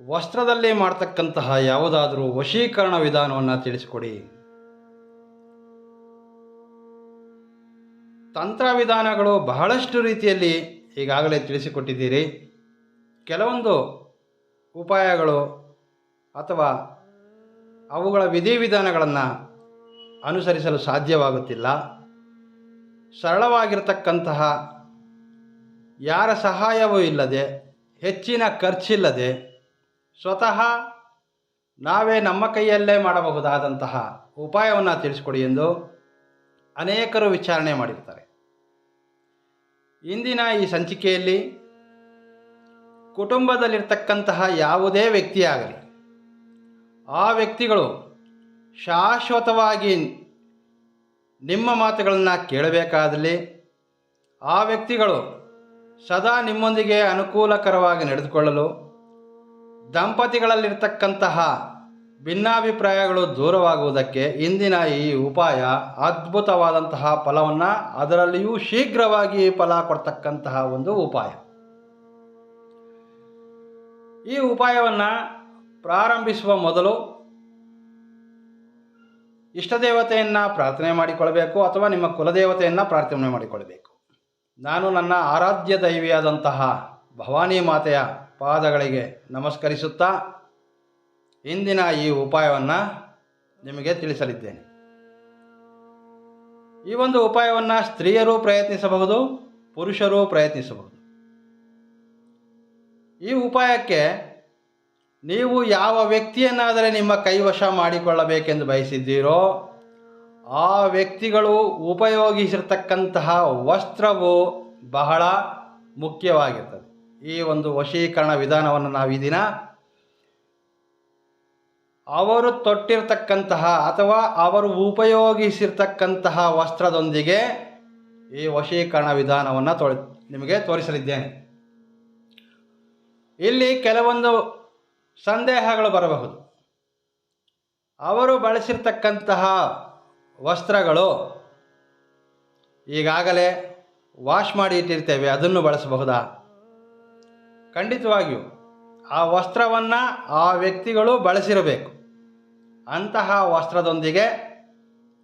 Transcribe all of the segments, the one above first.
ವಸ್ತ್ರದಲ್ಲಿ ಮಾಡ್ತಕ್ಕಂತಹ ಯಾವುದಾದರೂ ವಶೀಕರಣ ವಿಧಾನವನ್ನು ತಿಳಿಸಿಕೊಡಿ. ತಂತ್ರ ವಿಧಾನಗಳು ಬಹಳಷ್ಟು ರೀತಿಯಲ್ಲಿ ಈಗಾಗಲೇ ತಿಳಿಸಿಕೊಟ್ಟಿದ್ದೀರಿ. ಕೆಲವೊಂದು ಉಪಾಯಗಳು ಅಥವಾ ಅವುಗಳ ವಿಧಿವಿಧಾನಗಳನ್ನು ಅನುಸರಿಸಲು ಸಾಧ್ಯವಾಗುತ್ತಿಲ್ಲ. ಸರಳವಾಗಿರತಕ್ಕಂತಹ ಯಾರ ಸಹಾಯವೂ ಇಲ್ಲದೆ, ಹೆಚ್ಚಿನ ಖರ್ಚಿಲ್ಲದೆ ಸ್ವತಃ ನಾವೇ ನಮ್ಮ ಕೈಯಲ್ಲೇ ಮಾಡಬಹುದಾದಂತಹ ಉಪಾಯವನ್ನು ತಿಳಿಸಿಕೊಡಿ ಎಂದು ಅನೇಕರು ವಿಚಾರಣೆ ಮಾಡಿರ್ತಾರೆ. ಇಂದಿನ ಈ ಸಂಚಿಕೆಯಲ್ಲಿ ಕುಟುಂಬದಲ್ಲಿರ್ತಕ್ಕಂತಹ ಯಾವುದೇ ವ್ಯಕ್ತಿಯಾಗಲಿ, ಆ ವ್ಯಕ್ತಿಗಳು ಶಾಶ್ವತವಾಗಿ ನಿಮ್ಮ ಮಾತುಗಳನ್ನು ಕೇಳಬೇಕಾದಲ್ಲಿ ಆ ವ್ಯಕ್ತಿಗಳು ಸದಾ ನಿಮ್ಮೊಂದಿಗೆ ಅನುಕೂಲಕರವಾಗಿ ನಡೆದುಕೊಳ್ಳಲು ದಂಪತಿಗಳಲ್ಲಿರ್ತಕ್ಕಂತಹ ಭಿನ್ನಾಭಿಪ್ರಾಯಗಳು ದೂರವಾಗುವುದಕ್ಕೆ ಇಂದಿನ ಈ ಉಪಾಯ ಅದ್ಭುತವಾದಂತಹ ಫಲವನ್ನು ಅದರಲ್ಲಿಯೂ ಶೀಘ್ರವಾಗಿ ಫಲ ಕೊಡ್ತಕ್ಕಂತಹ ಒಂದು ಉಪಾಯ. ಈ ಉಪಾಯವನ್ನು ಪ್ರಾರಂಭಿಸುವ ಮೊದಲು ಇಷ್ಟದೇವತೆಯನ್ನು ಪ್ರಾರ್ಥನೆ ಮಾಡಿಕೊಳ್ಳಬೇಕು ಅಥವಾ ನಿಮ್ಮ ಕುಲದೇವತೆಯನ್ನು ಪ್ರಾರ್ಥನೆ ಮಾಡಿಕೊಳ್ಳಬೇಕು ನಾನು ನನ್ನ ಆರಾಧ್ಯ ದೈವಿಯಾದಂತಹ ಭವಾನಿ ಮಾತೆಯ ಪಾದಗಳಿಗೆ ನಮಸ್ಕರಿಸುತ್ತಾ ಇಂದಿನ ಈ ಉಪಾಯವನ್ನು ನಿಮಗೆ ತಿಳಿಸಲಿದ್ದೇನೆ. ಈ ಒಂದು ಉಪಾಯವನ್ನು ಸ್ತ್ರೀಯರು ಪ್ರಯತ್ನಿಸಬಹುದು, ಪುರುಷರು ಪ್ರಯತ್ನಿಸಬಹುದು. ಈ ಉಪಾಯಕ್ಕೆ ನೀವು ಯಾವ ವ್ಯಕ್ತಿಯನ್ನಾದರೆ ನಿಮ್ಮ ಕೈವಶ ಮಾಡಿಕೊಳ್ಳಬೇಕೆಂದು ಬಯಸಿದ್ದೀರೋ, ಆ ವ್ಯಕ್ತಿಗಳು ಉಪಯೋಗಿಸಿರ್ತಕ್ಕಂತಹ ವಸ್ತ್ರವು ಬಹಳ ಮುಖ್ಯವಾಗಿರ್ತದೆ. ಈ ಒಂದು ವಶೀಕರಣ ವಿಧಾನವನ್ನು ನಾವು ಈ ದಿನ ಅವರು ತೊಟ್ಟಿರ್ತಕ್ಕಂತಹ ಅಥವಾ ಅವರು ಉಪಯೋಗಿಸಿರ್ತಕ್ಕಂತಹ ವಸ್ತ್ರದೊಂದಿಗೆ ಈ ವಶೀಕರಣ ವಿಧಾನವನ್ನು ತೋ ನಿಮಗೆ ತೋರಿಸಲಿದ್ದೇನೆ. ಇಲ್ಲಿ ಕೆಲವೊಂದು ಸಂದೇಹಗಳು ಬರಬಹುದು. ಅವರು ಬಳಸಿರ್ತಕ್ಕಂತಹ ವಸ್ತ್ರಗಳು ಈಗಾಗಲೇ ವಾಶ್ ಮಾಡಿ ಇಟ್ಟಿರ್ತೇವೆ, ಅದನ್ನು ಬಳಸಬಹುದಾ? ಖಂಡಿತವಾಗಿಯೂ ಆ ವಸ್ತ್ರವನ್ನು ಆ ವ್ಯಕ್ತಿಗಳು ಬಳಸಿರಬೇಕು. ಅಂತಹ ವಸ್ತ್ರದೊಂದಿಗೆ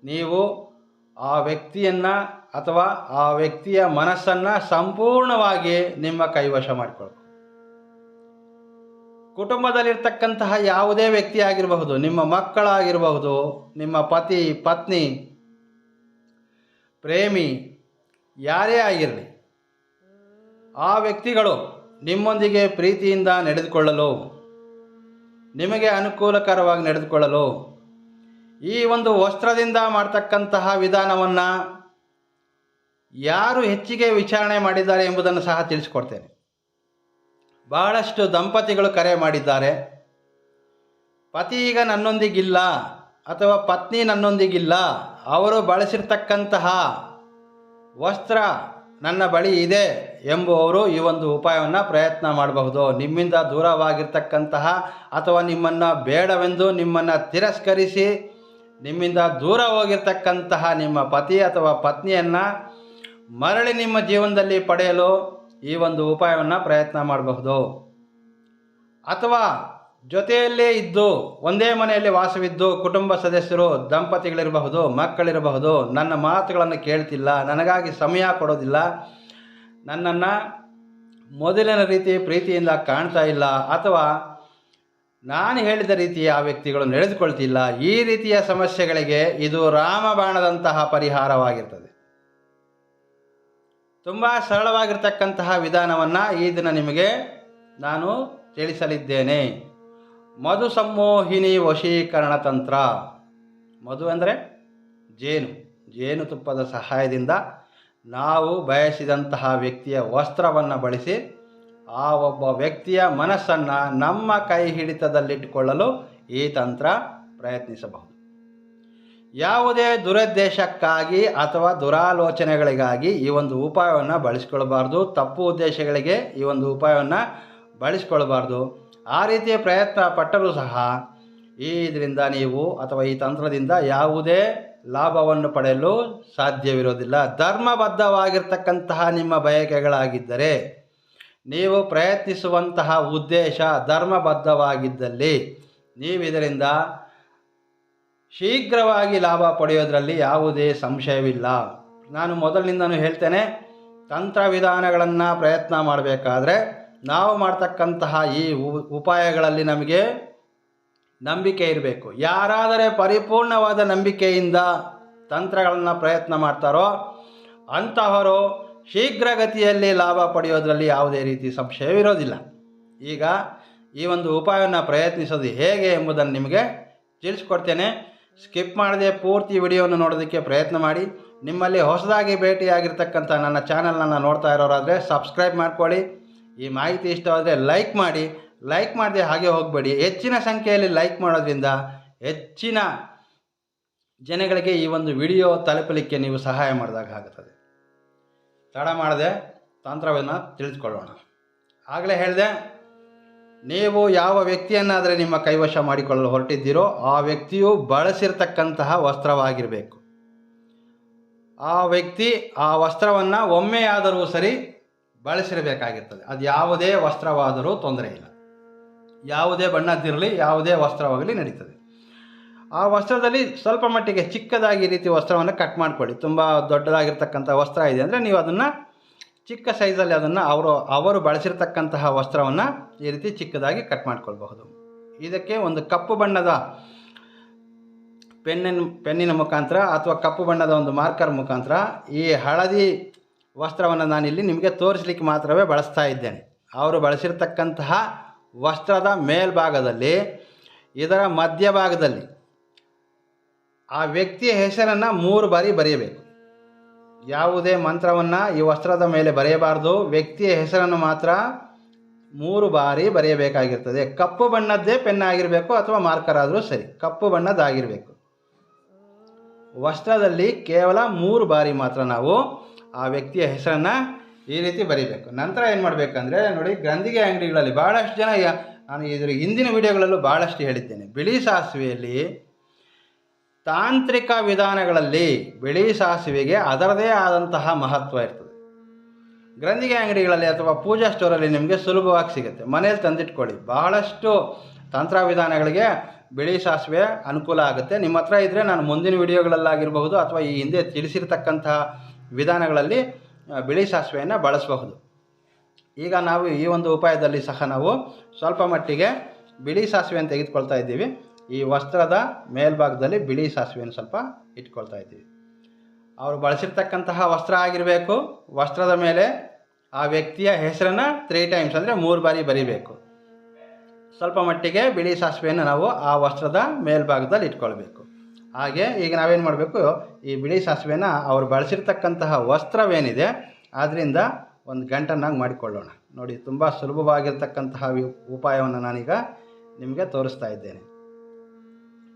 ನೀವು ಆ ವ್ಯಕ್ತಿಯನ್ನು ಅಥವಾ ಆ ವ್ಯಕ್ತಿಯ ಮನಸ್ಸನ್ನು ಸಂಪೂರ್ಣವಾಗಿ ನಿಮ್ಮ ಕೈವಶ ಮಾಡಿಕೊಳ್ಬೇಕು. ಕುಟುಂಬದಲ್ಲಿರ್ತಕ್ಕಂತಹ ಯಾವುದೇ ವ್ಯಕ್ತಿ ಆಗಿರಬಹುದು, ನಿಮ್ಮ ಮಕ್ಕಳಾಗಿರಬಹುದು, ನಿಮ್ಮ ಪತಿ, ಪತ್ನಿ, ಪ್ರೇಮಿ, ಯಾರೇ ಆಗಿರಲಿ, ಆ ವ್ಯಕ್ತಿಗಳು ನಿಮ್ಮೊಂದಿಗೆ ಪ್ರೀತಿಯಿಂದ ನಡೆದುಕೊಳ್ಳಲು, ನಿಮಗೆ ಅನುಕೂಲಕರವಾಗಿ ನಡೆದುಕೊಳ್ಳಲು, ಈ ಒಂದು ವಸ್ತ್ರದಿಂದ ಮಾಡ್ತಕ್ಕಂತಹ ವಿಧಾನವನ್ನು ಯಾರು ಹೆಚ್ಚಿಗೆ ವಿಚಾರಣೆ ಮಾಡಿದ್ದಾರೆ ಎಂಬುದನ್ನು ಸಹ ತಿಳಿಸ್ಕೊಡ್ತೇನೆ. ಬಹಳಷ್ಟು ದಂಪತಿಗಳು ಕರೆ ಮಾಡಿದ್ದಾರೆ. ಪತಿ ಈಗ ನನ್ನೊಂದಿಗಿಲ್ಲ ಅಥವಾ ಪತ್ನಿ ನನ್ನೊಂದಿಗಿಲ್ಲ, ಅವರು ಬಳಸಿರ್ತಕ್ಕಂತಹ ವಸ್ತ್ರ ನನ್ನ ಬಳಿ ಇದೆ. ಎಂಬುವವರು ಈ ಒಂದು ಉಪಾಯವನ್ನು ಪ್ರಯತ್ನ ಮಾಡಬಹುದು. ನಿಮ್ಮಿಂದ ದೂರವಾಗಿರ್ತಕ್ಕಂತಹ ಅಥವಾ ನಿಮ್ಮನ್ನು ಬೇಡವೆಂದು ನಿಮ್ಮನ್ನು ತಿರಸ್ಕರಿಸಿ ನಿಮ್ಮಿಂದ ದೂರ ಹೋಗಿರ್ತಕ್ಕಂತಹ ನಿಮ್ಮ ಪತಿ ಅಥವಾ ಪತ್ನಿಯನ್ನು ಮರಳಿ ನಿಮ್ಮ ಜೀವನದಲ್ಲಿ ಪಡೆಯಲು ಈ ಒಂದು ಉಪಾಯವನ್ನು ಪ್ರಯತ್ನ ಮಾಡಬಹುದು. ಅಥವಾ ಜೊತೆಯಲ್ಲೇ ಇದ್ದು, ಒಂದೇ ಮನೆಯಲ್ಲಿ ವಾಸವಿದ್ದು, ಕುಟುಂಬ ಸದಸ್ಯರು, ದಂಪತಿಗಳಿರಬಹುದು, ಮಕ್ಕಳಿರಬಹುದು, ನನ್ನ ಮಾತುಗಳನ್ನು ಕೇಳ್ತಿಲ್ಲ, ನನಗಾಗಿ ಸಮಯ ಕೊಡೋದಿಲ್ಲ ನನ್ನನ್ನು ಮೊದಲಿನ ರೀತಿ ಪ್ರೀತಿಯಿಂದ ಕಾಣ್ತಾ ಇಲ್ಲ ಅಥವಾ ನಾನು ಹೇಳಿದ ರೀತಿಯ ಆ ವ್ಯಕ್ತಿಗಳು ನಡೆದುಕೊಳ್ತಿಲ್ಲ, ಈ ರೀತಿಯ ಸಮಸ್ಯೆಗಳಿಗೆ ಇದು ರಾಮಬಾಣದಂತಹ ಪರಿಹಾರವಾಗಿರ್ತದೆ. ತುಂಬ ಸರಳವಾಗಿರ್ತಕ್ಕಂತಹ ವಿಧಾನವನ್ನು ಈ ದಿನ ನಿಮಗೆ ನಾನು ತಿಳಿಸಲಿದ್ದೇನೆ. ಮಧು ಸಂಮೋಹಿನಿ ವಶೀಕರಣ ತಂತ್ರ. ಮಧು ಅಂದರೆ ಜೇನು. ಜೇನುತುಪ್ಪದ ಸಹಾಯದಿಂದ ನಾವು ಬಯಸಿದಂತಹ ವ್ಯಕ್ತಿಯ ವಸ್ತ್ರವನ್ನು ಬಳಸಿ ಆ ಒಬ್ಬ ವ್ಯಕ್ತಿಯ ಮನಸ್ಸನ್ನು ನಮ್ಮ ಕೈ ಹಿಡಿತದಲ್ಲಿಟ್ಟುಕೊಳ್ಳಲು ಈ ತಂತ್ರ ಪ್ರಯತ್ನಿಸಬಹುದು. ಯಾವುದೇ ದುರುದ್ದೇಶಕ್ಕಾಗಿ ಅಥವಾ ದುರಾಲೋಚನೆಗಳಿಗಾಗಿ ಈ ಒಂದು ಉಪಾಯವನ್ನು ಬಳಸ್ಕೊಳ್ಬಾರ್ದು ತಪ್ಪು ಉದ್ದೇಶಗಳಿಗೆ ಈ ಒಂದು ಉಪಾಯವನ್ನು ಬಳಸ್ಕೊಳ್ಬಾರ್ದು ಆ ರೀತಿಯ ಪ್ರಯತ್ನ ಪಟ್ಟರೂ ಸಹ ಈ ಇದರಿಂದ ನೀವು ಅಥವಾ ಈ ತಂತ್ರದಿಂದ ಯಾವುದೇ ಲಾಭವನ್ನು ಪಡೆಯಲು ಸಾಧ್ಯವಿರೋದಿಲ್ಲ. ಧರ್ಮಬದ್ಧವಾಗಿರ್ತಕ್ಕಂತಹ ನಿಮ್ಮ ಬಯಕೆಗಳಾಗಿದ್ದರೆ ನೀವು ಪ್ರಯತ್ನಿಸುವಂತಹ ಉದ್ದೇಶ ಧರ್ಮಬದ್ಧವಾಗಿದ್ದಲ್ಲಿ ನೀವು ಇದರಿಂದ ಶೀಘ್ರವಾಗಿ ಲಾಭ ಪಡೆಯೋದರಲ್ಲಿ ಯಾವುದೇ ಸಂಶಯವಿಲ್ಲ. ನಾನು ಮೊದಲಿನಿಂದನೂ ಹೇಳ್ತೇನೆ ತಂತ್ರ ವಿಧಾನಗಳನ್ನು ಪ್ರಯತ್ನ ಮಾಡಬೇಕಾದ್ರೆ ನಾವು ಮಾಡ್ತಕ್ಕಂತಹ ಈ ಉಪಾಯಗಳಲ್ಲಿ ನಮಗೆ ನಂಬಿಕೆ ಇರಬೇಕು. ಯಾರಾದರೆ ಪರಿಪೂರ್ಣವಾದ ನಂಬಿಕೆಯಿಂದ ತಂತ್ರಗಳನ್ನು ಪ್ರಯತ್ನ ಮಾಡ್ತಾರೋ ಅಂತಹವರು ಶೀಘ್ರಗತಿಯಲ್ಲಿ ಲಾಭ ಪಡೆಯೋದರಲ್ಲಿ ಯಾವುದೇ ರೀತಿ ಸಂಶಯವಿರೋದಿಲ್ಲ ಈಗ ಈ ಒಂದು ಉಪಾಯವನ್ನು ಪ್ರಯತ್ನಿಸೋದು ಹೇಗೆ ಎಂಬುದನ್ನು ನಿಮಗೆ ತಿಳಿಸ್ಕೊಡ್ತೇನೆ. ಸ್ಕಿಪ್ ಮಾಡದೆ ಪೂರ್ತಿ ವಿಡಿಯೋವನ್ನು ನೋಡೋದಕ್ಕೆ ಪ್ರಯತ್ನ ಮಾಡಿ. ನಿಮ್ಮಲ್ಲಿ ಹೊಸದಾಗಿ ಭೇಟಿಯಾಗಿರ್ತಕ್ಕಂಥ ನನ್ನ ಚಾನಲನ್ನು ನೋಡ್ತಾ ಇರೋರಾದರೆ ಸಬ್ಸ್ಕ್ರೈಬ್ ಮಾಡ್ಕೊಳ್ಳಿ. ಈ ಮಾಹಿತಿ ಇಷ್ಟವಾದರೆ ಲೈಕ್ ಮಾಡಿ. ಲೈಕ್ ಮಾಡದೆ ಹಾಗೆ ಹೋಗಬೇಡಿ. ಹೆಚ್ಚಿನ ಸಂಖ್ಯೆಯಲ್ಲಿ ಲೈಕ್ ಮಾಡೋದ್ರಿಂದ ಹೆಚ್ಚಿನ ಜನಗಳಿಗೆ ಈ ಒಂದು ವಿಡಿಯೋ ತಲುಪಲಿಕ್ಕೆ ನೀವು ಸಹಾಯ ಮಾಡಿದಾಗ ಆಗುತ್ತದೆ. ತಡ ಮಾಡದೆ, ತಂತ್ರವನ್ನು ತಿಳಿದುಕೊಳ್ಳೋಣ. ಆಗಲೇ ಹೇಳಿದೆ, ನೀವು ಯಾವ ವ್ಯಕ್ತಿಯನ್ನಾದರೆ ನಿಮ್ಮ ಕೈವಶ ಮಾಡಿಕೊಳ್ಳಲು ಹೊರಟಿದ್ದೀರೋ ಆ ವ್ಯಕ್ತಿಯು ಬಳಸಿರ್ತಕ್ಕಂತಹ ವಸ್ತ್ರವಾಗಿರಬೇಕು. ಆ ವ್ಯಕ್ತಿ ಆ ವಸ್ತ್ರವನ್ನು ಒಮ್ಮೆಯಾದರೂ ಸರಿ ಬಳಸಿರಬೇಕಾಗಿರ್ತದೆ. ಅದು ಯಾವುದೇ ವಸ್ತ್ರವಾದರೂ ತೊಂದರೆ ಇಲ್ಲ. ಯಾವುದೇ ಬಣ್ಣದ್ದಿರಲಿ, ಯಾವುದೇ ವಸ್ತ್ರವಾಗಲಿ ನಡೀತದೆ. ಆ ವಸ್ತ್ರದಲ್ಲಿ ಸ್ವಲ್ಪ ಮಟ್ಟಿಗೆ ಚಿಕ್ಕದಾಗಿ ಈ ರೀತಿ ವಸ್ತ್ರವನ್ನು ಕಟ್ ಮಾಡಿಕೊಳ್ಳಿ. ತುಂಬ ದೊಡ್ಡದಾಗಿರ್ತಕ್ಕಂಥ ವಸ್ತ್ರ ಇದೆ ಅಂದರೆ ನೀವು ಅದನ್ನು ಚಿಕ್ಕ ಸೈಜಲ್ಲಿ ಅದನ್ನು ಅವರು ಅವರು ಬಳಸಿರ್ತಕ್ಕಂತಹ ವಸ್ತ್ರವನ್ನು ಈ ರೀತಿ ಚಿಕ್ಕದಾಗಿ ಕಟ್ ಮಾಡ್ಕೊಳ್ಬಹುದು. ಇದಕ್ಕೆ ಒಂದು ಕಪ್ಪು ಬಣ್ಣದ ಪೆನ್ನಿನ ಪೆನ್ನಿನ ಮುಖಾಂತರ ಅಥವಾ ಕಪ್ಪು ಬಣ್ಣದ ಒಂದು ಮಾರ್ಕರ್ ಮುಖಾಂತರ ಈ ಹಳದಿ ವಸ್ತ್ರವನ್ನು ನಾನಿಲ್ಲಿ ನಿಮಗೆ ತೋರಿಸಲಿಕ್ಕೆ ಮಾತ್ರವೇ ಬಳಸ್ತಾ ಇದ್ದೇನೆ. ಅವರು ಬಳಸಿರ್ತಕ್ಕಂತಹ ವಸ್ತ್ರದ ಮೇಲ್ಭಾಗದಲ್ಲಿ, ಇದರ ಮಧ್ಯಭಾಗದಲ್ಲಿ. ಆ ವ್ಯಕ್ತಿಯ ಹೆಸರನ್ನು ಮೂರು ಬಾರಿ ಬರೆಯಬೇಕು. ಯಾವುದೇ ಮಂತ್ರವನ್ನು ಈ ವಸ್ತ್ರದ ಮೇಲೆ ಬರೆಯಬಾರ್ದು. ವ್ಯಕ್ತಿಯ ಹೆಸರನ್ನು ಮಾತ್ರ ಮೂರು ಬಾರಿ ಬರೆಯಬೇಕಾಗಿರ್ತದೆ. ಕಪ್ಪು ಬಣ್ಣದ್ದೇ ಪೆನ್ ಆಗಿರಬೇಕು ಅಥವಾ ಮಾರ್ಕರ್ ಆದರೂ ಸರಿ. ಕಪ್ಪು ಬಣ್ಣದ್ದಾಗಿರಬೇಕು. ವಸ್ತ್ರದಲ್ಲಿ ಕೇವಲ ಮೂರು ಬಾರಿ ಮಾತ್ರ ನಾವು ಆ ವ್ಯಕ್ತಿಯ ಹೆಸರನ್ನು ಈ ರೀತಿ ಬರೀಬೇಕು. ನಂತರ ಏನು ಮಾಡಬೇಕಂದ್ರೆ ನೋಡಿ ಗಂಧಿಗೆ ಅಂಗಡಿಗಳಲ್ಲಿ ಭಾಳಷ್ಟು ಜನ ನಾನು ಇದರ ಹಿಂದಿನ ವಿಡಿಯೋಗಳಲ್ಲೂ ಭಾಳಷ್ಟು ಹೇಳಿದ್ದೇನೆ. ಬಿಳಿ ಸಾಸಿವೆಯಲ್ಲಿ ತಾಂತ್ರಿಕ ವಿಧಾನಗಳಲ್ಲಿ ಬಿಳಿ ಸಾಸಿವೆಗೆ ಅದರದೇ ಆದಂತಹ ಮಹತ್ವ ಇರ್ತದೆ. ಗ್ರಂಥಿಗೆ ಅಂಗಡಿಗಳಲ್ಲಿ ಅಥವಾ ಪೂಜಾ ಸ್ಟೋರಲ್ಲಿ ನಿಮಗೆ ಸುಲಭವಾಗಿ ಸಿಗುತ್ತೆ. ಮನೇಲಿ ತಂದಿಟ್ಕೊಳ್ಳಿ. ಬಹಳಷ್ಟು ತಂತ್ರ ವಿಧಾನಗಳಿಗೆ ಬಿಳಿ ಸಾಸಿವೆ ಅನುಕೂಲ ಆಗುತ್ತೆ. ನಿಮ್ಮ ಹತ್ರ ಇದ್ದರೆ ನಾನು ಮುಂದಿನ ವಿಡಿಯೋಗಳಲ್ಲಾಗಿರಬಹುದು ಅಥವಾ ಈ ಹಿಂದೆ ತಿಳಿಸಿರ್ತಕ್ಕಂತಹ ವಿಧಾನಗಳಲ್ಲಿ ಬಿಳಿ ಸಾಸಿವೆಯನ್ನು ಬಳಸಬಹುದು. ಈಗ ನಾವು ಈ ಒಂದು ಉಪಾಯದಲ್ಲಿ ಸಹ ನಾವು ಸ್ವಲ್ಪ ಮಟ್ಟಿಗೆ ಬಿಳಿ ಸಾಸಿವೆಯನ್ನು ತೆಗೆದುಕೊಳ್ತಾ ಇದ್ದೀವಿ. ಈ ವಸ್ತ್ರದ ಮೇಲ್ಭಾಗದಲ್ಲಿ ಬಿಳಿ ಸಾಸಿವೆಯನ್ನು ಸ್ವಲ್ಪ ಇಟ್ಕೊಳ್ತಾ ಇದ್ದೀವಿ. ಅವರು ಬಳಸಿರ್ತಕ್ಕಂತಹ ವಸ್ತ್ರ ಆಗಿರಬೇಕು. ವಸ್ತ್ರದ ಮೇಲೆ ಆ ವ್ಯಕ್ತಿಯ ಹೆಸರನ್ನು ತ್ರೀ ಟೈಮ್ಸ್ ಅಂದರೆ ಮೂರು ಬಾರಿ ಬರೀಬೇಕು. ಸ್ವಲ್ಪ ಮಟ್ಟಿಗೆ ಬಿಳಿ ಸಾಸಿವೆಯನ್ನು ನಾವು ಆ ವಸ್ತ್ರದ ಮೇಲ್ಭಾಗದಲ್ಲಿ ಇಟ್ಕೊಳ್ಬೇಕು. ಹಾಗೆ ಈಗ ನಾವೇನು ಮಾಡಬೇಕು? ಈ ಬಿಳಿ ಸಾಸಿವೆನ ಅವರು ಬಳಸಿರ್ತಕ್ಕಂತಹ ವಸ್ತ್ರವೇನಿದೆ ಆದ್ದರಿಂದ ಒಂದು ಗಂಟನ್ನಾಗಿ ಮಾಡಿಕೊಳ್ಳೋಣ. ನೋಡಿ, ತುಂಬ ಸುಲಭವಾಗಿರ್ತಕ್ಕಂತಹ ಉಪಾಯವನ್ನು ನಾನೀಗ ನಿಮಗೆ ತೋರಿಸ್ತಾ ಇದ್ದೇನೆ.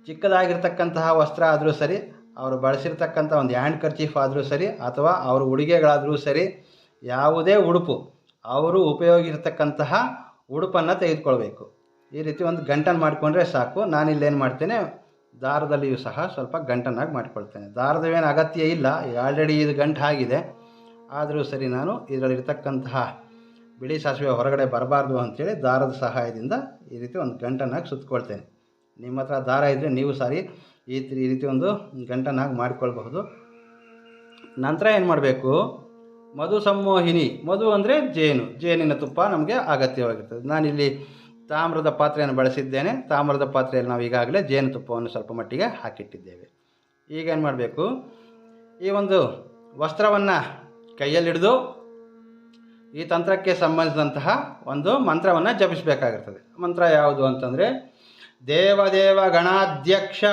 ಚಿಕ್ಕದಾಗಿರ್ತಕ್ಕಂತಹ ವಸ್ತ್ರ ಆದರೂ ಸರಿ, ಅವರು ಬಳಸಿರ್ತಕ್ಕಂಥ ಒಂದು ಹ್ಯಾಂಡ್ ಕರ್ಚೀಫ್ ಆದರೂ ಸರಿ, ಅಥವಾ ಅವ್ರ ಉಡುಗೆಗಳಾದರೂ ಸರಿ, ಯಾವುದೇ ಉಡುಪು, ಅವರು ಉಪಯೋಗಿರ್ತಕ್ಕಂತಹ ಉಡುಪನ್ನು ತೆಗೆದುಕೊಳ್ಬೇಕು. ಈ ರೀತಿ ಒಂದು ಗಂಟನ್ನು ಮಾಡಿಕೊಂಡ್ರೆ ಸಾಕು. ನಾನಿಲ್ಲೇನು ಮಾಡ್ತೇನೆ ದಾರದಲ್ಲಿಯೂ ಸಹ ಸ್ವಲ್ಪ ಗಂಟನ್ನಾಗಿ ಮಾಡಿಕೊಳ್ತೇನೆ. ದಾರದವೇನು ಅಗತ್ಯ ಇಲ್ಲ ಆಲ್ರೆಡಿ ಇದು ಗಂಟು ಆಗಿದೆ. ಆದರೂ ಸರಿ ನಾನು ಇದರಲ್ಲಿರ್ತಕ್ಕಂತಹ ಬಿಳಿ ಸಾಸಿವೆ ಹೊರಗಡೆ ಬರಬಾರ್ದು ಅಂಥೇಳಿ ದಾರದ ಸಹಾಯದಿಂದ ಈ ರೀತಿ ಒಂದು ಗಂಟನ್ನಾಗಿ ಸುತ್ತಕೊಳ್ತೇನೆ ನಿಮ್ಮ ಹತ್ರ ದಾರ ಇದ್ದರೆ ನೀವು ಸಾರಿ ಈ ಈ ರೀತಿ ಒಂದು ಗಂಟನ್ನಾಗಿ ಮಾಡಿಕೊಳ್ಬಹುದು. ನಂತರ ಏನು ಮಾಡಬೇಕು? ಮಧು ಸಂಮೋಹಿನಿ ಮಧು ಅಂದರೆ ಜೇನು. ಜೇನಿನ ತುಪ್ಪ ನಮಗೆ ಅಗತ್ಯವಾಗಿರ್ತದೆ. ನಾನಿಲ್ಲಿ ತಾಮ್ರದ ಪಾತ್ರೆಯನ್ನು ಬಳಸಿದ್ದೇನೆ. ತಾಮ್ರದ ಪಾತ್ರೆಯಲ್ಲಿ ನಾವು ಈಗಾಗಲೇ ಜೇನುತುಪ್ಪವನ್ನು ಸ್ವಲ್ಪ ಮಟ್ಟಿಗೆ ಹಾಕಿಟ್ಟಿದ್ದೇವೆ. ಈಗ ಏನು ಮಾಡಬೇಕು? ಈ ಒಂದು ವಸ್ತ್ರವನ್ನು ಕೈಯಲ್ಲಿಡಿದು ಈ ತಂತ್ರಕ್ಕೆ ಸಂಬಂಧಿಸಿದಂತಹ ಒಂದು ಮಂತ್ರವನ್ನು ಜಪಿಸಬೇಕಾಗಿರ್ತದೆ. ಮಂತ್ರ ಯಾವುದು ಅಂತಂದರೆ ದೇವದೇವ ಗಣಾಧ್ಯಕ್ಷ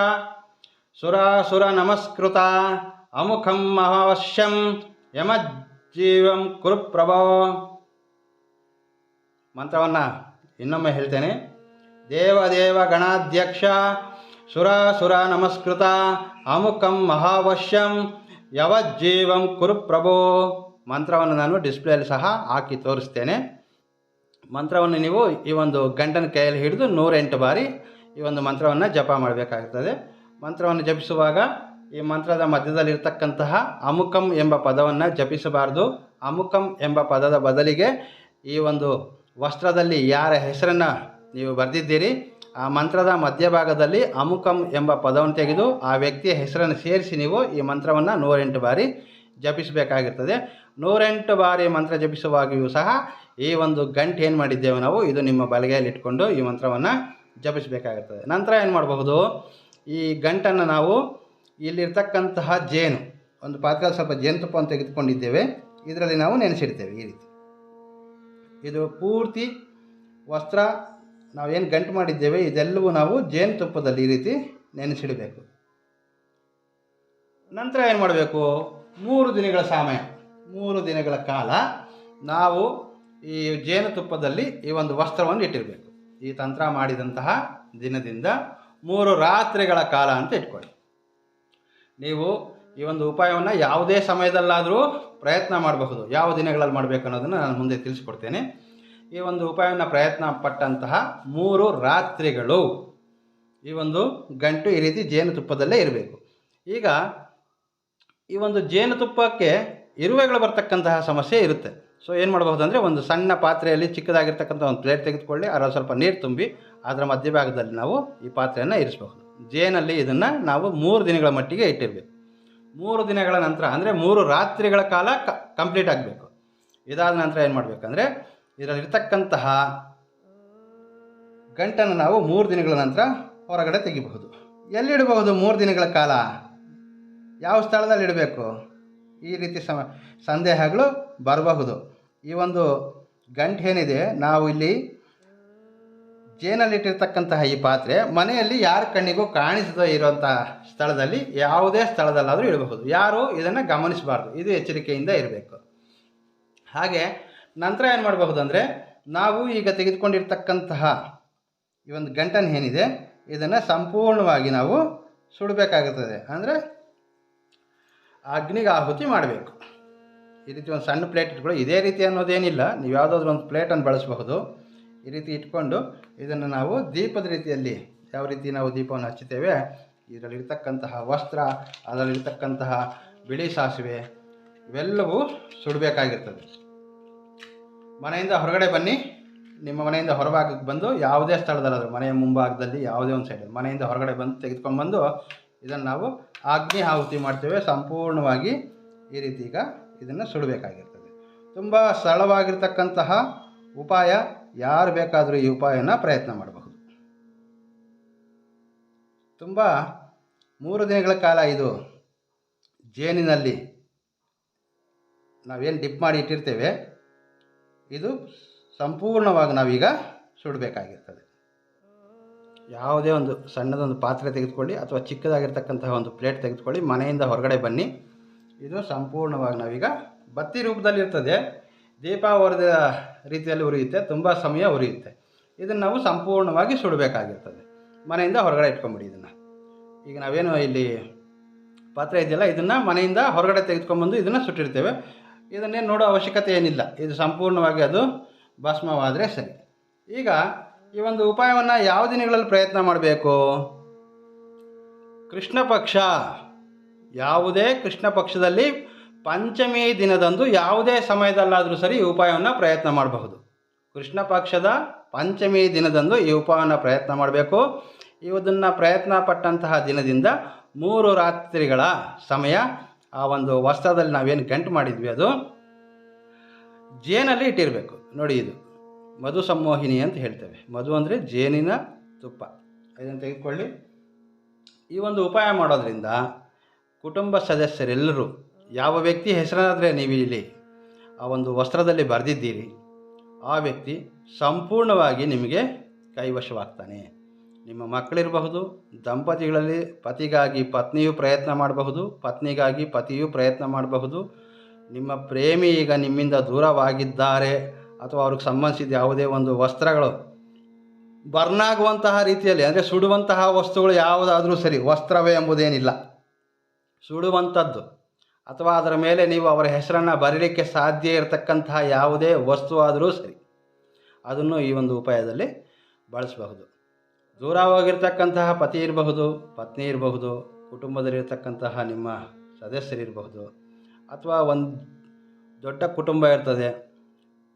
ಸುರಾಸುರ ನಮಸ್ಕೃತ ಅಮುಖಂ ಮಹಾವಶ್ಯಂ ಯಮಜ್ಜೀವಂ ಕುರುಪ್ರಭೋ. ಮಂತ್ರವನ್ನು ಇನ್ನೊಮ್ಮೆ ಹೇಳ್ತೇನೆ. ದೇವದೇವ ಗಣಾಧ್ಯಕ್ಷ, ಸುರ ಸುರ ನಮಸ್ಕೃತ, ಅಮುಕಂ ಮಹಾವಶ್ಯಂ, ಯವಜ್ಜೀವಂ ಕುರು ಪ್ರಭೋ ಮಂತ್ರವನ್ನು ನಾನು ಡಿಸ್ಪ್ಲೇಲಿ ಸಹ ಹಾಕಿ ತೋರಿಸ್ತೇನೆ. ಮಂತ್ರವನ್ನು ನೀವು ಈ ಒಂದು ಗಂಟನ ಕೈಯಲ್ಲಿ ಹಿಡಿದು ನೂರೆಂಟು ಬಾರಿ ಈ ಒಂದು ಮಂತ್ರವನ್ನು ಜಪ ಮಾಡಬೇಕಾಗ್ತದೆ. ಮಂತ್ರವನ್ನು ಜಪಿಸುವಾಗ ಈ ಮಂತ್ರದ ಮಧ್ಯದಲ್ಲಿರ್ತಕ್ಕಂತಹ ಅಮುಕಂ ಎಂಬ ಪದವನ್ನು ಜಪಿಸಬಾರ್ದು. ಅಮುಕಂ ಎಂಬ ಪದದ ಬದಲಿಗೆ ಈ ಒಂದು ವಸ್ತ್ರದಲ್ಲಿ ಯಾರ ಹೆಸರನ್ನು ನೀವು ಬರೆದಿದ್ದೀರಿ, ಆ ಮಂತ್ರದ ಮಧ್ಯಭಾಗದಲ್ಲಿ ಅಮುಕಂ ಎಂಬ ಪದವನ್ನು ತೆಗೆದು ಆ ವ್ಯಕ್ತಿಯ ಹೆಸರನ್ನು ಸೇರಿಸಿ ನೀವು ಈ ಮಂತ್ರವನ್ನು ನೂರೆಂಟು ಬಾರಿ ಜಪಿಸಬೇಕಾಗಿರ್ತದೆ. ನೂರೆಂಟು ಬಾರಿ ಮಂತ್ರ ಜಪಿಸುವಾಗಿಯೂ ಸಹ ಈ ಒಂದು ಗಂಟೆ ಏನು ಮಾಡಿದ್ದೇವೆ ನಾವು, ಇದು ನಿಮ್ಮ ಬಲಗೈಯಲ್ಲಿ ಇಟ್ಕೊಂಡು ಈ ಮಂತ್ರವನ್ನು ಜಪಿಸಬೇಕಾಗಿರ್ತದೆ. ನಂತರ ಏನು ಮಾಡಬಹುದು, ಈ ಗಂಟನ್ನು ನಾವು ಇಲ್ಲಿರ್ತಕ್ಕಂತಹ ಜೇನು, ಒಂದು ಪಾತ್ರೆ ಸ್ವಲ್ಪ ಜೇನುತುಪ್ಪವನ್ನು ತೆಗೆದುಕೊಂಡಿದ್ದೇವೆ, ಇದರಲ್ಲಿ ನಾವು ನೆನೆಸಿಡ್ತೇವೆ ಈ ರೀತಿ. ಇದು ಪೂರ್ತಿ ವಸ್ತ್ರ ನಾವೇನು ಗಂಟು ಮಾಡಿದ್ದೇವೆ, ಇದೆಲ್ಲವೂ ನಾವು ಜೇನುತುಪ್ಪದಲ್ಲಿ ಈ ರೀತಿ ನೆನೆಸಿಡಬೇಕು. ನಂತರ ಏನು ಮಾಡಬೇಕು? ಮೂರು ದಿನಗಳ ಸಮಯ, ಮೂರು ದಿನಗಳ ಕಾಲ ನಾವು ಈ ಜೇನುತುಪ್ಪದಲ್ಲಿ ಈ ಒಂದು ವಸ್ತ್ರವನ್ನು ಇಟ್ಟಿರಬೇಕು. ಈ ತಂತ್ರ ಮಾಡಿದಂತಹ ದಿನದಿಂದ ಮೂರು ರಾತ್ರಿಗಳ ಕಾಲ ಅಂತ ಇಟ್ಕೊಳ್ಳಿ. ನೀವು ಈ ಒಂದು ಉಪಾಯವನ್ನು ಯಾವುದೇ ಸಮಯದಲ್ಲಾದರೂ ಪ್ರಯತ್ನ ಮಾಡಬಹುದು. ಯಾವ ದಿನಗಳಲ್ಲಿ ಮಾಡಬೇಕು ಅನ್ನೋದನ್ನು ನಾನು ಮುಂದೆ ತಿಳಿಸ್ಕೊಡ್ತೇನೆ. ಈ ಒಂದು ಉಪಾಯವನ್ನು ಪ್ರಯತ್ನ ಪಟ್ಟಂತಹ ಮೂರು ರಾತ್ರಿಗಳು. ಈ ಒಂದು ಗಂಟು ಈ ರೀತಿ ಜೇನುತುಪ್ಪದಲ್ಲೇ ಇರಬೇಕು. ಈಗ ಈ ಒಂದು ಜೇನುತುಪ್ಪಕ್ಕೆ ಇರುವೆಗಳು ಬರ್ತಕ್ಕಂತಹ ಸಮಸ್ಯೆ ಇರುತ್ತೆ. ಸೊ ಏನು ಮಾಡಬಹುದು ಅಂದರೆ ಒಂದು ಸಣ್ಣ ಪಾತ್ರೆಯಲ್ಲಿ ಚಿಕ್ಕದಾಗಿರ್ತಕ್ಕಂಥ ಒಂದು ಪ್ಲೇಟ್ ತೆಗೆದುಕೊಳ್ಳಿ ಅದರ ಸ್ವಲ್ಪ ನೀರು ತುಂಬಿ, ಅದರ ಮಧ್ಯಭಾಗದಲ್ಲಿ ನಾವು ಈ ಪಾತ್ರೆಯನ್ನು ಇರಿಸಬಹುದು. ಜೇನಲ್ಲಿ ಇದನ್ನು ನಾವು ಮೂರು ದಿನಗಳ ಮಟ್ಟಿಗೆ ಇಟ್ಟಿರಬೇಕು. ಮೂರು ದಿನಗಳ ನಂತರ, ಅಂದರೆ ಮೂರು ರಾತ್ರಿಗಳ ಕಾಲ ಕಂಪ್ಲೀಟ್ ಆಗಬೇಕು. ಇದಾದ ನಂತರ ಏನು ಮಾಡಬೇಕಂದ್ರೆ, ಇದರಲ್ಲಿರ್ತಕ್ಕಂತಹ ಗಂಟನ್ನು ನಾವು ಮೂರು ದಿನಗಳ ನಂತರ ಹೊರಗಡೆ ತೆಗಿಬಹುದು. ಎಲ್ಲಿಡಬಹುದು ಮೂರು ದಿನಗಳ ಕಾಲ? ಯಾವ ಸ್ಥಳದಲ್ಲಿ ಇಡಬೇಕು? ಈ ರೀತಿ ಸಂದೇಹಗಳು ಬರಬಹುದು. ಈ ಒಂದು ಗಂಟು ಏನಿದೆ, ನಾವು ಇಲ್ಲಿ ಜೇನಲ್ಲಿಟ್ಟಿರ್ತಕ್ಕಂತಹ ಈ ಪಾತ್ರೆ, ಮನೆಯಲ್ಲಿ ಯಾರ ಕಣ್ಣಿಗೂ ಕಾಣಿಸದೇ ಇರುವಂಥ ಸ್ಥಳದಲ್ಲಿ ಯಾವುದೇ ಸ್ಥಳದಲ್ಲಾದರೂ ಇಡಬಹುದು ಯಾರು ಇದನ್ನು ಗಮನಿಸಬಾರ್ದು. ಇದು ಎಚ್ಚರಿಕೆಯಿಂದ ಇರಬೇಕು. ಹಾಗೆ ನಂತರ ಏನು ಮಾಡಬಹುದು ಅಂದರೆ ನಾವು ಈಗ ತೆಗೆದುಕೊಂಡಿರ್ತಕ್ಕಂತಹ ಈ ಒಂದು ಗಂಟನ್ ಏನಿದೆ, ಇದನ್ನು ಸಂಪೂರ್ಣವಾಗಿ ನಾವು ಸುಡಬೇಕಾಗುತ್ತದೆ. ಅಂದರೆ ಅಗ್ನಿಗೆ ಆಹುತಿ ಮಾಡಬೇಕು. ಈ ರೀತಿ ಒಂದು ಸಣ್ಣ ಪ್ಲೇಟ್ ಇಟ್ಕೊಳ್ಳಿ. ಇದೇ ರೀತಿ ಅನ್ನೋದೇನಿಲ್ಲ. ನೀವು ಯಾವುದಾದ್ರೂ ಒಂದು ಪ್ಲೇಟನ್ನು ಬಳಸಬಹುದು. ಈ ರೀತಿ ಇಟ್ಕೊಂಡು ಇದನ್ನು ನಾವು ದೀಪದ ರೀತಿಯಲ್ಲಿ, ಯಾವ ರೀತಿ ನಾವು ದೀಪವನ್ನು ಹಚ್ಚುತ್ತೇವೆ ಇದರಲ್ಲಿರ್ತಕ್ಕಂತಹ ವಸ್ತ್ರ, ಅದರಲ್ಲಿರ್ತಕ್ಕಂತಹ ಬಿಳಿ ಸಾಸಿವೆ, ಇವೆಲ್ಲವೂ ಸುಡಬೇಕಾಗಿರ್ತದೆ. ಮನೆಯಿಂದ ಹೊರಗಡೆ ಬನ್ನಿ. ನಿಮ್ಮ ಮನೆಯಿಂದ ಹೊರಭಾಗಕ್ಕೆ ಬಂದು ಯಾವುದೇ ಸ್ಥಳದಲ್ಲಾದರೂ, ಮನೆಯ ಮುಂಭಾಗದಲ್ಲಿ ಯಾವುದೇ ಒಂದು ಸೈಡ್ ಮನೆಯಿಂದ ಹೊರಗಡೆ ಬಂದು ತೆಗೆದುಕೊಂಡ್ಬಂದು ಇದನ್ನು ನಾವು ಅಗ್ನಿ ಆಹುತಿ ಮಾಡ್ತೇವೆ. ಸಂಪೂರ್ಣವಾಗಿ ಈ ರೀತಿ ಈಗ ಇದನ್ನು ಸುಡಬೇಕಾಗಿರ್ತದೆ. ತುಂಬ ಸರಳವಾಗಿರ್ತಕ್ಕಂತಹ ಉಪಾಯ. ಯಾರು ಬೇಕಾದರೂ ಈ ಉಪಾಯನ ಪ್ರಯತ್ನ ಮಾಡಬಹುದು. ತುಂಬ ಮೂರು ದಿನಗಳ ಕಾಲ ಇದು ಜೇನಿನಲ್ಲಿ ನಾವೇನು ಡಿಪ್ ಮಾಡಿ ಇಟ್ಟಿರ್ತೇವೆ, ಇದು ಸಂಪೂರ್ಣವಾಗಿ ನಾವೀಗ ಸುಡಬೇಕಾಗಿರ್ತದೆ. ಯಾವುದೇ ಒಂದು ಸಣ್ಣದೊಂದು ಪಾತ್ರೆ ತೆಗೆದುಕೊಳ್ಳಿ ಅಥವಾ ಚಿಕ್ಕದಾಗಿರ್ತಕ್ಕಂತಹ ಒಂದು ಪ್ಲೇಟ್ ತೆಗೆದುಕೊಳ್ಳಿ, ಮನೆಯಿಂದ ಹೊರಗಡೆ ಬನ್ನಿ. ಇದು ಸಂಪೂರ್ಣವಾಗಿ ನಾವೀಗ ಬತ್ತಿ ರೂಪದಲ್ಲಿರ್ತದೆ. ದೀಪ ಉರಿದ ರೀತಿಯಲ್ಲಿ ಉರಿಯುತ್ತೆ, ತುಂಬ ಸಮಯ ಉರಿಯುತ್ತೆ. ಇದನ್ನು ನಾವು ಸಂಪೂರ್ಣವಾಗಿ ಸುಡಬೇಕಾಗಿರ್ತದೆ. ಮನೆಯಿಂದ ಹೊರಗಡೆ ಇಟ್ಕೊಂಬಿಡಿ ಇದನ್ನು. ಈಗ ನಾವೇನು ಇಲ್ಲಿ ಪಾತ್ರೆ ಇದೆಯಲ್ಲ, ಇದನ್ನು ಮನೆಯಿಂದ ಹೊರಗಡೆ ತೆಗೆದುಕೊಂಬಂದು ಇದನ್ನು ಸುಟ್ಟಿರ್ತೇವೆ ಇದನ್ನೇನು ನೋಡೋ ಅವಶ್ಯಕತೆ ಏನಿಲ್ಲ. ಇದು ಸಂಪೂರ್ಣವಾಗಿ ಅದು ಭಸ್ಮವಾದರೆ ಸರಿ. ಈಗ ಈ ಒಂದು ಉಪಾಯವನ್ನು ಯಾವ ದಿನಗಳಲ್ಲಿ ಪ್ರಯತ್ನ ಮಾಡಬೇಕು? ಕೃಷ್ಣ ಪಕ್ಷ. ಯಾವುದೇ ಕೃಷ್ಣ ಪಕ್ಷದಲ್ಲಿ ಪಂಚಮಿ ದಿನದಂದು ಯಾವುದೇ ಸಮಯದಲ್ಲಾದರೂ ಸರಿ ಈ ಉಪಾಯವನ್ನು ಪ್ರಯತ್ನ ಮಾಡಬಹುದು. ಕೃಷ್ಣ ಪಕ್ಷದ ಪಂಚಮಿ ದಿನದಂದು ಈ ಉಪಾಯವನ್ನು ಪ್ರಯತ್ನ ಮಾಡಬೇಕು. ಇದನ್ನು ಪ್ರಯತ್ನ ಪಟ್ಟಂತಹ ದಿನದಿಂದ ಮೂರು ರಾತ್ರಿಗಳ ಸಮಯ ಆ ಒಂದು ವಸ್ತ್ರದಲ್ಲಿ ನಾವೇನು ಗಂಟು ಮಾಡಿದ್ವಿ ಅದು. ಜೇನಲ್ಲಿ ಇಟ್ಟಿರಬೇಕು. ನೋಡಿ ಇದು. ಮಧು ಸಂಮೋಹಿನಿ ಅಂತ ಹೇಳ್ತೇವೆ. ಮಧು ಅಂದರೆ ಜೇನಿನ ತುಪ್ಪ. ಇದನ್ನು ತೆಗೆದುಕೊಳ್ಳಿ. ಈ ಒಂದು ಉಪಾಯ ಮಾಡೋದ್ರಿಂದ ಕುಟುಂಬ ಸದಸ್ಯರೆಲ್ಲರೂ, ಯಾವ ವ್ಯಕ್ತಿ ಹೆಸರಾದರೆ ನೀವು ಇಲ್ಲಿ ಆ ಒಂದು ವಸ್ತ್ರದಲ್ಲಿ ಬರೆದಿದ್ದೀರಿ, ಆ ವ್ಯಕ್ತಿ ಸಂಪೂರ್ಣವಾಗಿ ನಿಮಗೆ ಕೈವಶವಾಗ್ತಾನೆ. ನಿಮ್ಮ ಮಕ್ಕಳಿರಬಹುದು, ದಂಪತಿಗಳಲ್ಲಿ ಪತಿಗಾಗಿ ಪತ್ನಿಯು ಪ್ರಯತ್ನ ಮಾಡಬಹುದು, ಪತ್ನಿಗಾಗಿ ಪತಿಯು ಪ್ರಯತ್ನ ಮಾಡಬಹುದು. ನಿಮ್ಮ ಪ್ರೇಮಿ ಈಗ ನಿಮ್ಮಿಂದ ದೂರವಾಗಿದ್ದಾರೆ ಅಥವಾ ಅವ್ರಿಗೆ ಸಂಬಂಧಿಸಿದ ಯಾವುದೇ ಒಂದು ವಸ್ತ್ರಗಳು ಬರ್ನಾಗುವಂತಹ ರೀತಿಯಲ್ಲಿ, ಅಂದರೆ ಸುಡುವಂತಹ ವಸ್ತುಗಳು ಯಾವುದಾದ್ರೂ ಸರಿ, ವಸ್ತ್ರವೇ ಎಂಬುದೇನಿಲ್ಲ. ಸುಡುವಂಥದ್ದು. ಅಥವಾ ಅದರ ಮೇಲೆ ನೀವು ಅವರ ಹೆಸರನ್ನು ಬರೀಲಿಕ್ಕೆ ಸಾಧ್ಯ ಇರತಕ್ಕಂತಹ ಯಾವುದೇ ವಸ್ತು ಆದರೂ ಸರಿ, ಅದನ್ನು ಈ ಒಂದು ಉಪಾಯದಲ್ಲಿ ಬಳಸಬಹುದು. ದೂರ ಹೋಗಿರ್ತಕ್ಕಂತಹ ಪತಿ ಇರಬಹುದು, ಪತ್ನಿ ಇರಬಹುದು, ಕುಟುಂಬದಲ್ಲಿರ್ತಕ್ಕಂತಹ ನಿಮ್ಮ ಸದಸ್ಯರಿರಬಹುದು, ಅಥವಾ ಒಂದು ದೊಡ್ಡ ಕುಟುಂಬ ಇರ್ತದೆ,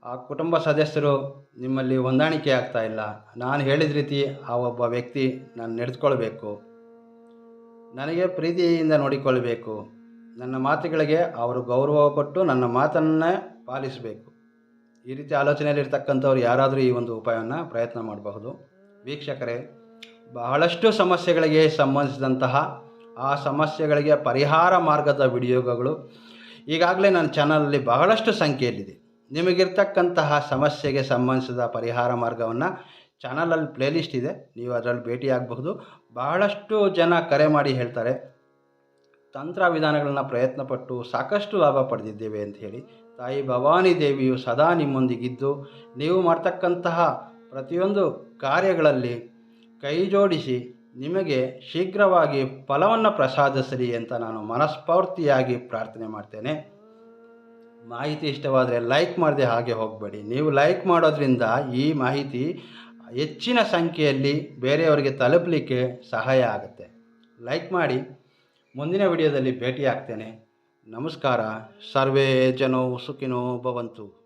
ಆ ಕುಟುಂಬ ಸದಸ್ಯರು ನಿಮ್ಮಲ್ಲಿ ಹೊಂದಾಣಿಕೆ ಆಗ್ತಾ ಇಲ್ಲ. ನಾನು ಹೇಳಿದ ರೀತಿ ಆ ಒಬ್ಬ ವ್ಯಕ್ತಿ ನಾನು ನಡೆದುಕೊಳ್ಬೇಕು. ನನಗೆ ಪ್ರೀತಿಯಿಂದ ನೋಡಿಕೊಳ್ಬೇಕು. ನನ್ನ ಮಾತುಗಳಿಗೆ ಅವರು ಗೌರವ ಕೊಟ್ಟು ನನ್ನ ಮಾತನ್ನೇ ಪಾಲಿಸಬೇಕು. ಈ ರೀತಿ ಆಲೋಚನೆಯಲ್ಲಿರ್ತಕ್ಕಂಥವ್ರು ಯಾರಾದರೂ ಈ ಒಂದು ಉಪಾಯವನ್ನು ಪ್ರಯತ್ನ ಮಾಡಬಹುದು. ವೀಕ್ಷಕರೇ, ಬಹಳಷ್ಟು ಸಮಸ್ಯೆಗಳಿಗೆ ಸಂಬಂಧಿಸಿದಂತಹ ಆ ಸಮಸ್ಯೆಗಳಿಗೆ ಪರಿಹಾರ ಮಾರ್ಗದ ವಿಡಿಯೋಗಳು ಈಗಾಗಲೇ ನನ್ನ ಚಾನಲಲ್ಲಿ ಬಹಳಷ್ಟು ಸಂಖ್ಯೆಯಲ್ಲಿದೆ. ನಿಮಗಿರ್ತಕ್ಕಂತಹ ಸಮಸ್ಯೆಗೆ ಸಂಬಂಧಿಸಿದ ಪರಿಹಾರ ಮಾರ್ಗವನ್ನು ಚಾನಲಲ್ಲಿ ಪ್ಲೇಲಿಸ್ಟ್ ಇದೆ. ನೀವು ಅದರಲ್ಲಿ ಭೇಟಿಯಾಗಬಹುದು. ಬಹಳಷ್ಟು ಜನ ಕರೆ ಮಾಡಿ ಹೇಳ್ತಾರೆ, ತಂತ್ರ ವಿಧಾನಗಳನ್ನ ಪ್ರಯತ್ನಪಟ್ಟು ಸಾಕಷ್ಟು ಲಾಭ ಪಡೆದಿದ್ದೇವೆ ಅಂತ ಹೇಳಿ. ತಾಯಿ ಭವಾನಿ ದೇವಿಯು ಸದಾ ನಿಮ್ಮೊಂದಿಗಿದ್ದು, ನೀವು ಮಾಡ್ತಕ್ಕಂತಹ ಪ್ರತಿಯೊಂದು ಕಾರ್ಯಗಳಲ್ಲಿ ಕೈ ಜೋಡಿಸಿ ನಿಮಗೆ ಶೀಘ್ರವಾಗಿ ಫಲವನ್ನು ಪ್ರಸಾದಿಸಲಿ ಅಂತ ನಾನು ಮನಸ್ಫೂರ್ತಿಯಾಗಿ ಪ್ರಾರ್ಥನೆ ಮಾಡ್ತೇನೆ. ಮಾಹಿತಿ ಇಷ್ಟವಾದರೆ ಲೈಕ್ ಮಾಡದೆ ಹಾಗೆ ಹೋಗಬೇಡಿ. ನೀವು ಲೈಕ್ ಮಾಡೋದ್ರಿಂದ ಈ ಮಾಹಿತಿ ಹೆಚ್ಚಿನ ಸಂಖ್ಯೆಯಲ್ಲಿ ಬೇರೆಯವರಿಗೆ ತಲುಪಲಿಕ್ಕೆ ಸಹಾಯ ಆಗುತ್ತೆ. ಲೈಕ್ ಮಾಡಿ. ಮುಂದಿನ ವಿಡಿಯೋದಲ್ಲಿ ಭೇಟಿ ಆಗ್ತೇನೆ ನಮಸ್ಕಾರ. ಸರ್ವೇ ಜನೋ ಸುಖಿನೋ ಭವಂತು.